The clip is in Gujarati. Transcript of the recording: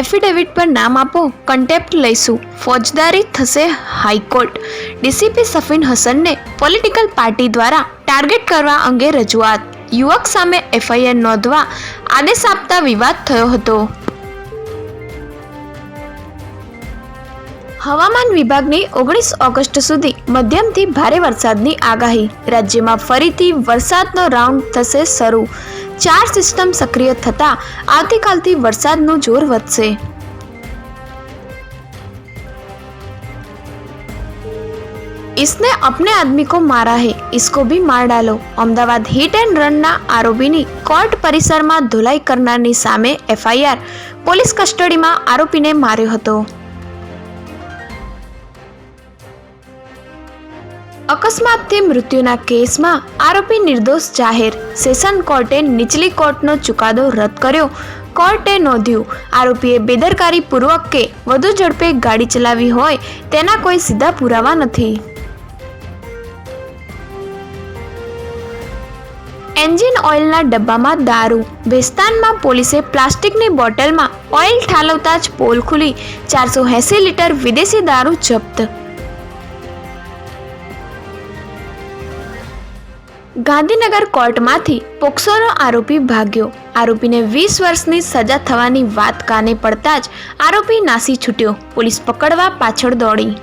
એફિડેવિટ પર નામ આપો કન્ટેપ્ટ લઈશું. ફોજદારી થશે હાઈકોર્ટ. ડીસીપી સફીન હસનને પોલિટિકલ પાર્ટી દ્વારા ટાર્ગેટ કરવા અંગે રજૂઆત. યુવક સામે એફઆઈઆર નોંધવા આદેશ આપતા વિવાદ થયો હતો. હવામાન વિભાગની ઓગણીસ ઓગસ્ટ સુધી મધ્યમથી ભારે વરસાદની આગાહી. રાજ્યમાં ફરીથી વરસાદનો રાઉન્ડ થશે શરૂ. ચાર સિસ્ટમ સક્રિય થતાં આવતીકાલથી વરસાદનું જોર વધશે इसने अपने आदमी को मारा है इसको भी मार डालो અમદાવાદ હિટ એન્ડ રનના આરોપીની કોર્ટ પરિસરમાં ધોલાઈ કરનારની સામે એફઆઈઆર પોલીસ કસ્ટડીમાં આરોપીને માર્યો હતો અકસ્માતથી મૃત્યુના કેસમાં આરોપી નિર્દોષ જાહેર. સેશન કોર્ટે નીચલી કોર્ટનો ચુકાદો રદ કર્યો. કોર્ટે નોંધ્યું, આરોપીએ બેદરકારી પૂર્વક કે વધુ ઝડપે ગાડી ચલાવી હોય તેના કોઈ સીધા પુરાવા નથી. એન્જિન ઓઇલના ડબ્બામાં દારૂ. ભેસ્તાનમાં પોલીસે પ્લાસ્ટિકની બોટલમાં ઓઇલ ઠાલવતા જ પોલ ખુલી. ચારસો એંસી લીટર વિદેશી દારૂ જપ્ત ગાંધીનગર કોર્ટમાંથી પોક્સોનો આરોપી ભાગ્યો. આરોપીને વીસ વર્ષની સજા થવાની વાત કાને પડતા જ આરોપી નાસી છૂટ્યો. પોલીસ પકડવા પાછળ દોડી.